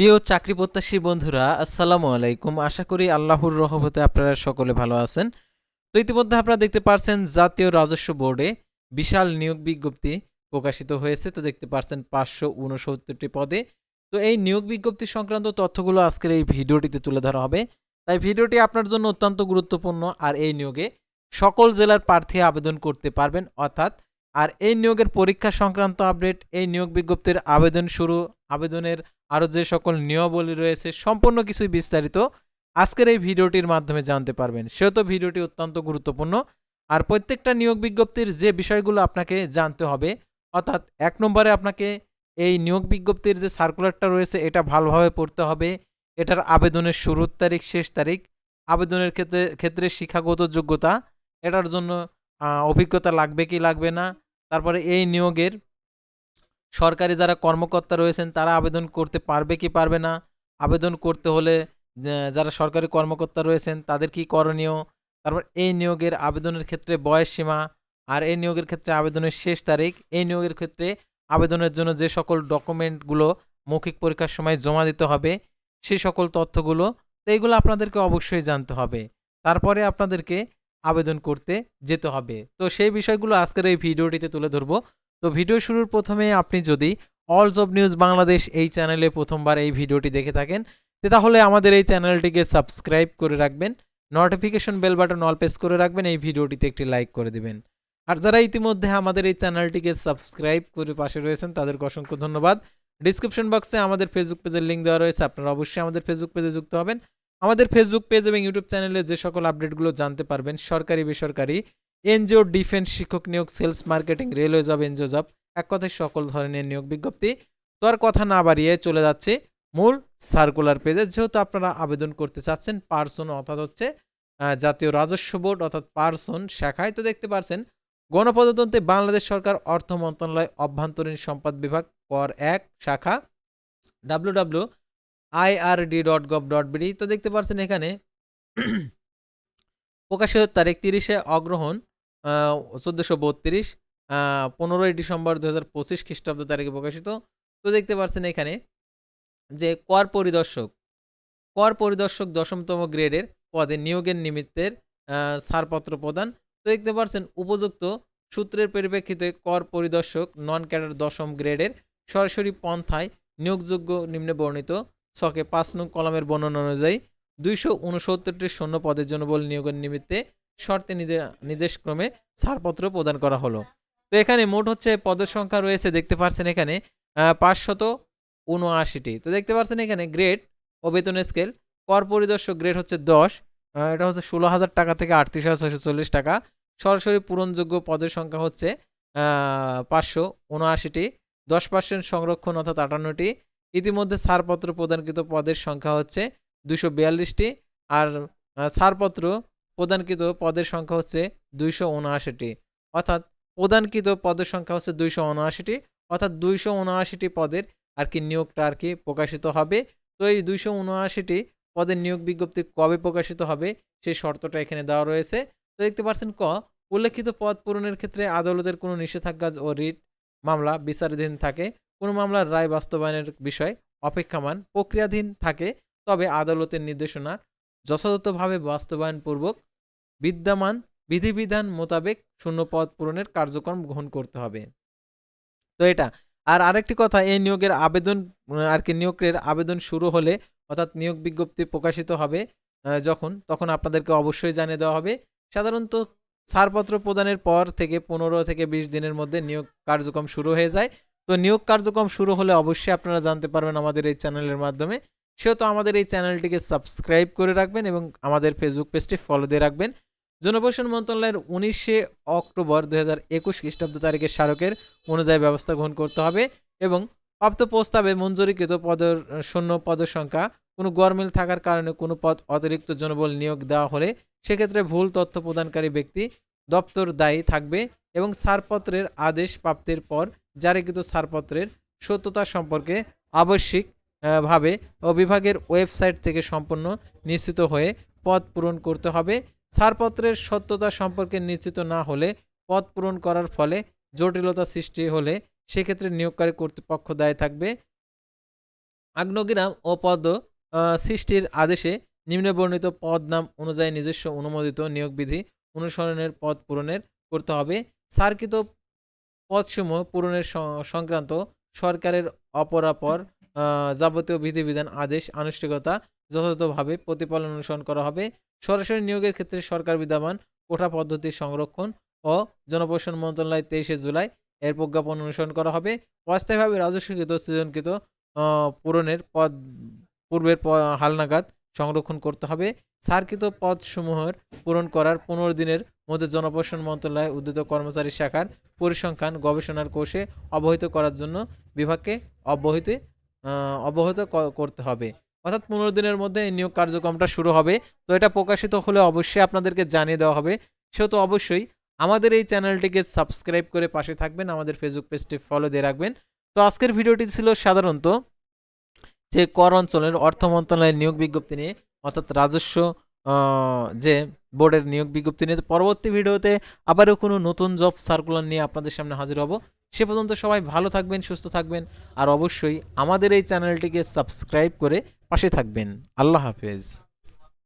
প্রিয় চাকরি প্রত্যাশী বন্ধুরা, আসসালামু আলাইকুম। আশা করি আল্লাহর রহমতে আপনারা সকলে ভালো আছেন। তো ইতিমধ্যে আপনারা দেখতে পারছেন জাতীয় রাজস্ব বোর্ডে বিশাল নিয়োগ বিজ্ঞপ্তি প্রকাশিত হয়েছে। তো দেখতে পারছেন পাঁচশো উনসত্তরটি পদে। তো এই নিয়োগ বিজ্ঞপ্তি সংক্রান্ত তথ্যগুলো আজকের এই ভিডিওটিতে তুলে ধরা হবে। তাই ভিডিওটি আপনার জন্য অত্যন্ত গুরুত্বপূর্ণ। আর এই নিয়োগে সকল জেলার প্রার্থী আবেদন করতে পারবেন, অর্থাৎ আর এই নিয়োগের পরীক্ষা সংক্রান্ত আপডেট, এই নিয়োগ বিজ্ঞপ্তির আবেদন শুরু, আবেদনের আরও যে সকল নিয়মাবলী রয়েছে, সম্পূর্ণ কিছুই বিস্তারিত আজকের এই ভিডিওটির মাধ্যমে জানতে পারবেন। সেহেতু ভিডিওটি অত্যন্ত গুরুত্বপূর্ণ। আর প্রত্যেকটা নিয়োগ বিজ্ঞপ্তির যে বিষয়গুলো আপনাকে জানতে হবে, অর্থাৎ এক নম্বরে আপনাকে এই নিয়োগ বিজ্ঞপ্তির যে সার্কুলারটা রয়েছে, এটা ভালোভাবে পড়তে হবে। এটার আবেদনের শুরুর তারিখ, শেষ তারিখ, আবেদনের ক্ষেত্রে ক্ষেত্রে শিক্ষাগত যোগ্যতা, এটার জন্য অভিজ্ঞতা লাগবে কি লাগবে না, তারপরে এই নিয়োগের সরকারি যারা কর্মকর্তা রয়েছেন, তারা আবেদন করতে পারবে কি পারবে না? আবেদন করতে হলে যারা সরকারি কর্মকর্তা রয়েছেন, তাদের কি করণীয়? তারপর এই নিয়োগের আবেদনের ক্ষেত্রে বয়স সীমা, আর এই নিয়োগের ক্ষেত্রে আবেদনের শেষ তারিখ, এই নিয়োগের ক্ষেত্রে আবেদনের জন্য যে সকল ডকুমেন্টগুলো মৌখিক পরীক্ষার সময় জমা দিতে হবে সেই সকল তথ্যগুলো, তো এইগুলো আপনাদেরকে অবশ্যই জানতে হবে। তারপরে আপনাদেরকে আবেদন করতে যেতে হবে। তো সেই বিষয়গুলো আজকের এই ভিডিওটিতে তুলে ধরবো। তো ভিডিও শুরুর প্রথমে আপনি যদি অল জব নিউজ বাংলাদেশ এই চ্যানেলে প্রথমবার এই ভিডিওটি দেখে থাকেন তাহলে আমাদের এই চ্যানেলটিকে সাবস্ক্রাইব করে রাখবেন notification bell button all press করে রাখবেন, এই ভিডিওটিতে একটি লাইক করে দিবেন। আর যারা ইতিমধ্যে আমাদের এই চ্যানেলটিকে সাবস্ক্রাইব করে পাশে রয়েছেন, তাদেরকে অসংখ্য ধন্যবাদ। ডিসক্রিপশন বক্সে আমাদের ফেসবুক পেজের লিঙ্ক দেওয়া রয়েছে, আপনারা অবশ্যই আমাদের ফেসবুক পেজে যুক্ত হবেন। আমাদের ফেসবুক পেজ এবং ইউটিউব চ্যানেলে যে সকল আপডেটগুলো জানতে পারবেন সরকারি বেসরকারি এনজিও, ডিফেন্স শিক্ষক নিয়োগ, sales marketing, railway job, NGO job, এক কথায় সকল ধরনের নিয়োগ বিজ্ঞপ্তি। তো আর কথা না বাড়িয়ে চলে যাচ্ছে মূল সার্কুলার পেজে যেহেতু আপনারা আবেদন করতে চাচ্ছেন পার্সন অর্থাৎ হচ্ছে জাতীয় রাজস্ব বোর্ড অর্থাৎ পার্সন শাখায়, তো দেখতে পারছেন গণপ্রজাতন্ত্রে বাংলাদেশ সরকার অর্থ মন্ত্রণালয় অভ্যন্তরীণ সম্পদ বিভাগ কর এক শাখা W W IRD dot gov dot BD তো দেখতে পারছেন এখানে, প্রকাশের তারিখ তিরিশে অগ্রহণ চোদ্দোশো বত্রিশ পনেরোই ডিসেম্বর দু হাজার পঁচিশ খ্রিস্টাব্দ তারিখে প্রকাশিত। তো দেখতে পারছেন এখানে যে কর পরিদর্শক কর পরিদর্শক দশমতম গ্রেডের পদে নিয়োগের নিমিত্তের ছাড়পত্র প্রদান। তো দেখতে পারছেন উপযুক্ত সূত্রের পরিপ্রেক্ষিতে কর পরিদর্শক নন ক্যাডার দশম গ্রেডের সরাসরি পন্থায় নিয়োগযোগ্য নিম্নে বর্ণিত, ছকে পাঁচ নং কলমের বর্ণনা অনুযায়ী দুইশো উনসত্তরটি শূন্য পদের জন্য বল নিয়োগের নিমিত্তে শর্তে নির্দেশক্রমে ছাড়পত্র প্রদান করা হলো। তো এখানে মোট হচ্ছে পদের সংখ্যা রয়েছে, দেখতে পাচ্ছেন এখানে পাঁচশত উনআশিটি। তো দেখতে পাচ্ছেন এখানে গ্রেড ও বেতনের স্কেল কর পরিদর্শক গ্রেড হচ্ছে দশ এটা হচ্ছে ষোলো হাজার টাকা থেকে আটত্রিশ হাজার ছয়শো চল্লিশ টাকা। সরাসরি পূরণযোগ্য পদের সংখ্যা হচ্ছে পাঁচশো উনআশিটি, দশ পার্সেন্ট সংরক্ষণ অর্থাৎ আটান্নটি। ইতিমধ্যে ছাড়পত্র প্রদানকৃত পদের সংখ্যা হচ্ছে দুশো বিয়াল্লিশটি, আর ছাড়পত্র প্রদানকৃত পদের সংখ্যা হচ্ছে দুইশো উনআশিটি। অর্থাৎ প্রদানকৃত পদের সংখ্যা হচ্ছে দুইশো উনআশিটি, অর্থাৎ দুইশো উনআশিটি পদের আর কি নিয়োগটা আর কি প্রকাশিত হবে। তো এই দুইশো উনআশিটি পদের নিয়োগ বিজ্ঞপ্তি কবে প্রকাশিত হবে সেই শর্তটা এখানে দেওয়া রয়েছে। তো দেখতে পাচ্ছেন ক, উল্লেখিত পদ পূরণের ক্ষেত্রে আদালতের কোনো নিষেধাজ্ঞা ও রিট মামলা বিচারাধীন থাকে। কোনো মামলার রায় বাস্তবায়নের বিষয় অপেক্ষামান প্রক্রিয়াধীন থাকে, তবে আদালতের নির্দেশনা যথাযথভাবে বাস্তবায়নপূর্বক বিদ্যমান বিধিবিধান মোতাবেক শূন্য পদ পূরণের কার্যক্রম গ্রহণ করতে হবে। তো এটা, আর আরেকটি কথা, এই নিয়োগের আবেদন, আর কি নিয়োগের আবেদন শুরু হলে, অর্থাৎ নিয়োগ বিজ্ঞপ্তি প্রকাশিত হবে যখন, তখন আপনাদেরকে অবশ্যই জানিয়ে দেওয়া হবে। সাধারণত ছাড়পত্র প্রদানের পর থেকে পনেরো থেকে বিশ দিনের মধ্যে নিয়োগ কার্যক্রম শুরু হয়ে যায়। তো নিয়োগ কার্যক্রম শুরু হলে অবশ্যই আপনারা জানতে পারবেন আমাদের এই চ্যানেলের মাধ্যমে। সেহেতু আমাদের এই চ্যানেলটিকে সাবস্ক্রাইব করে রাখবেন এবং আমাদের ফেসবুক পেজটি ফলো দিয়ে রাখবেন। জনপ্রশাসন মন্ত্রণালয়ের উনিশে অক্টোবর দু হাজার একুশ খ্রিস্টাব্দ তারিখের স্মারকের অনুযায়ী ব্যবস্থা গ্রহণ করতে হবে এবং প্রাপ্ত প্রস্তাবে মঞ্জুরিকৃত পদের, শূন্য পদের সংখ্যা, কোনো গরমিল থাকার কারণে কোনো পদ অতিরিক্ত জনবল নিয়োগ দেওয়া হলে সেক্ষেত্রে ভুল তথ্য প্রদানকারী ব্যক্তি দপ্তর দায়ী থাকবে এবং ছাড়পত্রের আদেশ প্রাপ্তির পর জারিকৃত ছাড়পত্রের সত্যতা সম্পর্কে আবশ্যিক ভাবে ও বিভাগের ওয়েবসাইট থেকে সম্পূর্ণ নিশ্চিত হয়ে পদ পূরণ করতে হবে। ছাড়পত্রের সত্যতা সম্পর্কে নিশ্চিত না হলে পদ পূরণ করার ফলে জটিলতা সৃষ্টি হলে সেক্ষেত্রে নিয়োগকারী কর্তৃপক্ষ দায়ী থাকবে। আগ্নেয়গ্রাম ও পদ সৃষ্টির আদেশে নিম্নবর্ণিত পদ নাম অনুযায়ী নিজস্ব অনুমোদিত নিয়োগ বিধি অনুসরণের পদ পূরণের করতে হবে। সার্কিত পদসমূহ পূরণের সংক্রান্ত সরকারের অপরাপর যাবতীয় বিধিবিধান, আদেশ, আনুষ্ঠানিকতা যথাযথভাবে প্রতিপালন অনুসরণ করা হবে। সরাসরি নিয়োগের ক্ষেত্রে সরকার বিদ্যমান কোঠা পদ্ধতি সংরক্ষণ ও জনপ্রশাসন মন্ত্রণালয় তেইশে জুলাই এর প্রজ্ঞাপন অনুসরণ করা হবে। অস্থায়ীভাবে রাজস্বকৃত সৃজনকৃত পূরণের পদ পূর্বের হালনাগাদ সংরক্ষণ করতে হবে। সার্কিত পদসমূহের পূরণ করার পনেরো দিনের মধ্যে জনপ্রশাসন মন্ত্রণালয় উদ্যত কর্মচারী শাখার পরিসংখ্যান গবেষণার কোষে অবহিত করার জন্য বিভাগকে অবহিত আহ, অবহিত করতে হবে। অর্থাৎ পনেরো দিনের মধ্যে এই নিয়োগ কার্যক্রমটা শুরু হবে। তো এটা প্রকাশিত হলে অবশ্যই আপনাদেরকে জানিয়ে দেওয়া হবে। সেহেতু অবশ্যই আমাদের এই চ্যানেলটিকে সাবস্ক্রাইব করে পাশে থাকবেন, আমাদের ফেসবুক পেজটি ফলো দিয়ে রাখবেন। তো আজকের ভিডিওটি ছিল সাধারণত যে কর অঞ্চলের অর্থ মন্ত্রণালয়ের নিয়োগ বিজ্ঞপ্তি নিয়ে, অর্থাৎ রাজস্ব যে বোর্ডের নিয়োগ বিজ্ঞপ্তি নিয়ে। পরবর্তী ভিডিওতে আবারও কোনো নতুন জব সার্কুলার নিয়ে আপনাদের সামনে হাজির হব। সে পর্যন্ত সবাই ভালো থাকবেন, সুস্থ থাকবেন। আর অবশ্যই আমাদের এই চ্যানেলটিকে সাবস্ক্রাইব করে পাশে থাকবেন। আল্লাহ হাফেজ।